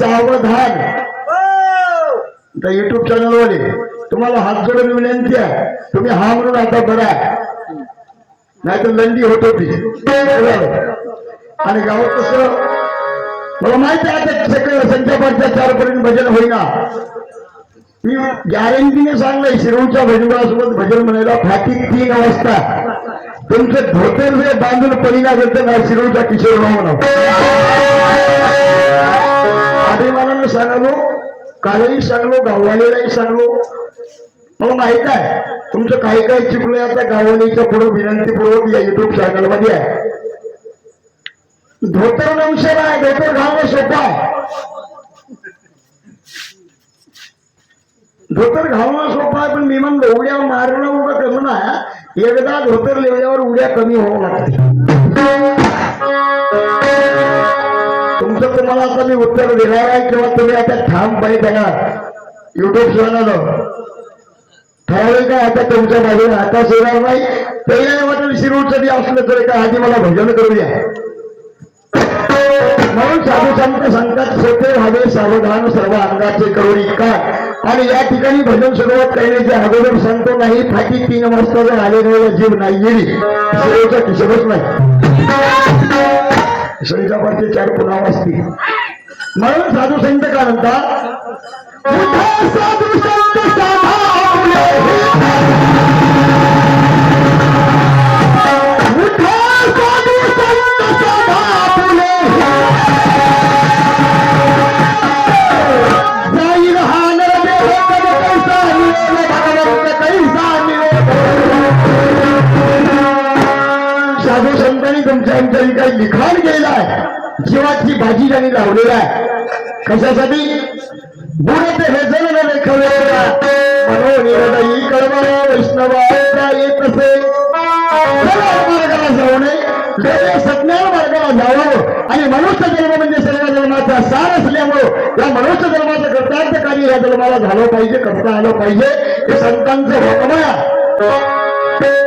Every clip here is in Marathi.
सावधान. त्या युट्यूब चॅनल वाले तुम्हाला हात जोडून विनंती आहे तुम्ही हा म्हणून आता बरा. नाही तर लंडी होत होती. आणि गावात कसं मला माहिती आहे आता सगळं संख्यापाठच्या चार पर्यंत भजन होईना. मी गॅरंटीने सांगलंय शिरूरच्या भजनासोबत भजन म्हणायला फाटी तीन वाजता. तुमचं धोतर जे बांधून परीना करते ना शिरूरचा किशोरराव म्हणा अभिमानानं सांगलो कालही सांगलो गाववालेलाही सांगलो मग माहीत आहे तुमचं काही काही चुकलंय आता गाववालीच्या पुढे विनंतीपूर्वक या युट्यूब चॅनलमध्ये आहे. धोतर नवशे आहे धोतर घालणं सोपं आहे. धोतर घालणं सोपं आहे पण मी म्हणलं उड्या मारणं उभं करणं एकदा धोतर लिहिल्यावर उड्या कमी होऊ लागते तुम्हाला आता मी उत्तर देणार आहे किंवा तुम्ही आता ठामपणे पाहिजे युट्यूब चॅनल ठरवलं काय आता तुमच्या बाजूने आता येणार नाही? पहिल्या वाटेल शिरूरचं बी असलं तरी का आधी मला भजन करू द्या म्हणून साधू संत संतात सोपे व्हावे सावधान सर्व अंगाचे करोडी का आणि या ठिकाणी भजन सुरुवात करण्याचे अगोदर संत नाही फाटी तीन वाजता जर आलेला जीव नाही गेली शिरोचा किशोरच नाही. शरीरावरचे चार पुन्हा असतील. म्हणून साधू संत का म्हणतात? जीवाची भाजी त्यांनी लावलेला आहे कशासाठी? बुडत हे जन न लेखवेला कर्म वैष्णवा येत असे मार्गाला जाऊ नये सज्ञान मार्गाला जावं. आणि मनुष्य जन्म म्हणजे सर्व जन्माचा सार असल्यामुळं या मनुष्य जन्माचं कर्तार्थ कार्य या जन्माला झालं पाहिजे करता आलं पाहिजे. हे संतांचं हुकम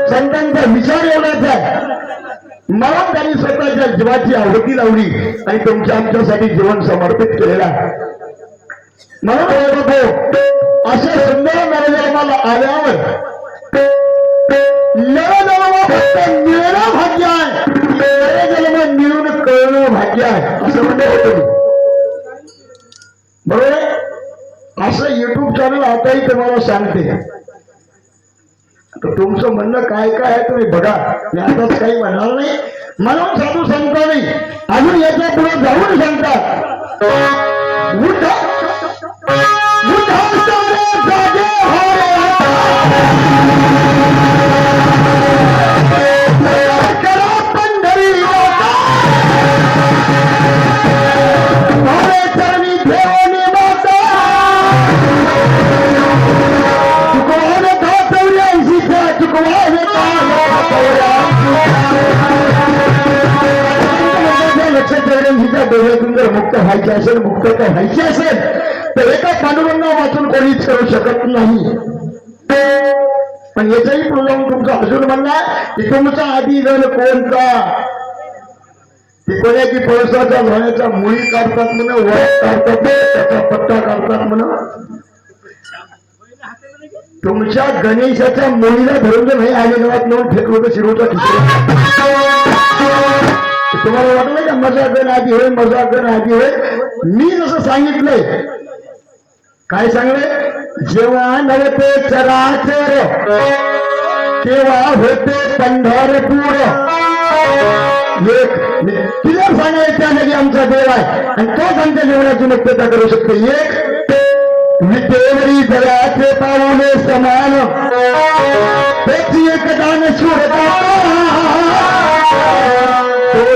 संतांचा विचार एवढाच आहे. मला त्यांनी स्वतःच्या जीवाची आहुती लावली आणि तुमच्या आमच्यासाठी जीवन समर्पित केलेलं म्हणून हे बघो अशा सुंदर नरजन्माला आल्यावर नरजन्म फक्त मिळणं भाग्य आहे. नरजन्म मिळून कळणं भाग्य आहे. असं म्हणते होतं बरोबर असं युट्यूब चॅनल आताही तुम्हाला सांगते. तर तुमचं म्हणणं काय काय आहे तुम्ही बघा. मी आताच काही म्हणणार नाही. म्हणून साधू संतांनी अजून याच्यापुढे जाऊन सांगतो. व्हायचे असेल मुक्त तर व्हायचे असेल तर एका पांडुरंगा वाचून कोणीच करू शकत नाही. पण याचाही पुढे तुमचा अजून म्हणला की तुमचा आधी जर कोणता ती कोण्याची पळसाच्या झाडाच्या मुळी काढतात म्हणा वळ काढतात त्याचा पत्ता काढतात म्हणा. तुमच्या गणेशाच्या मुळीला धरून जर नाही आले गावात नेऊन फेकलो तर शिरोचा ठिकाण तुम्हाला वाटलंय का मजा गण आधी होय मजा गण आधी होय? मी जसं सांगितलंय काय सांगले जेव्हा नव्हते चराचर तेव्हा होते पंढरपूर. एक क्लिअर सांगायचं आहे की आमचा देव आहे. आणि तोच आमच्या जीवनाची मुक्तता करू शकतो. एक विटेवरी जलाचे पाऊले समान.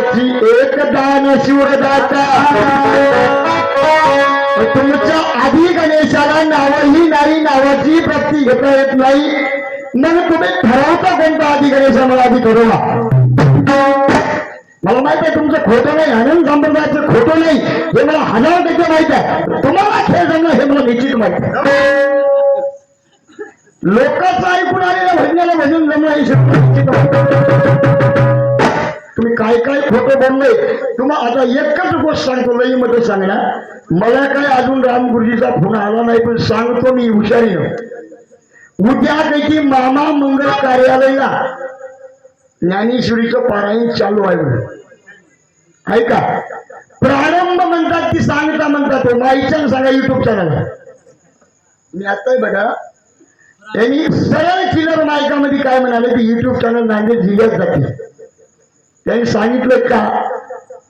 तोची एक दान शिवदाता तुमच्या आधी गणेशाला नावही नाही नावाची प्राप्ती घेता येत नाही. मग तुम्ही ठरवता कोणता आधी गणेशा मला आधी ठरवा. मला माहीत आहे तुमचं खोटं नाही आनंद संप्रदायाचं खोटं नाही. हे मला हजार टक्के माहीत आहे. तुम्हाला खेळ जमणं हे मला निश्चित माहीत आहे. लोकांचं ऐकून आलेल्या भजनाला भजन जमणं हे शक्य निश्चित आहे. तुम्ही काय काय खोटं बोललोय तुम्हाला आता एकच गोष्ट सांगतो लई मध्ये सांगणार मला काय अजून रामगुरुजीचा फोन आला नाही पण सांगतो मी हुशारीनं उद्या पैकी मामा मंगल कार्यालयाला ज्ञानेश्वरीचं पारायण चालू आहे म्हणून. ऐका प्रारंभ म्हणतात की सांगता म्हणतात तो. माईच्या सांगा युट्यूब चॅनल मी आता बघा. त्यांनी सरळ किलर मायकामध्ये काय म्हणाले की युट्यूब चॅनल नांदेड जिल्ह्यात जाते. त्यांनी सांगितलं का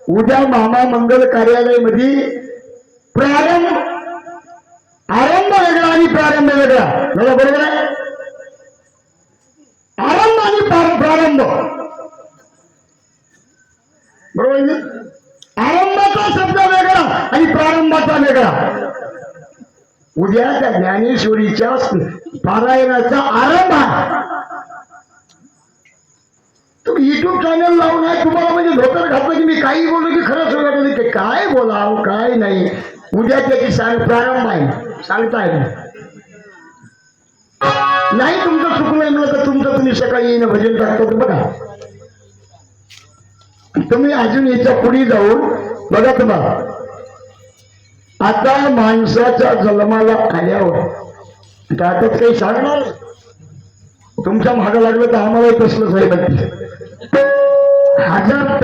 उद्या मामा मंगल कार्यालयामध्ये प्रारंभ आरंभ वेगळा आणि प्रारंभ वेगळा. मला बरोबर आहे? आरंभ आणि प्रारंभ. बरोबर आरंभाचा शब्द वेगळा आणि प्रारंभाचा वेगळा. उद्या त्या ज्ञानेश्वरीच्या पारायणाचा आरंभ आहे. तुम्ही युट्यूब चॅनल लावून आहे तुम्हाला म्हणजे धोतर घातलं की मी काही बोललो की खरंच वाटलं की काय बोलाव काय नाही. उद्या त्याची सांग प्रारंभ आहे. सांगता नाही तुमचं चुकलं म्हणलं तर तुमचं तुम्ही सकाळी येणं भजन टाकतो बघा. तुम्ही अजून याच्यापुढे जाऊन बघा तुम्हाला आता माणसाच्या जन्माला आल्यावर आता काही सांगणार? तुमच्या मागं लागलं तर आम्हाला तसलंच आहे नक्की हजार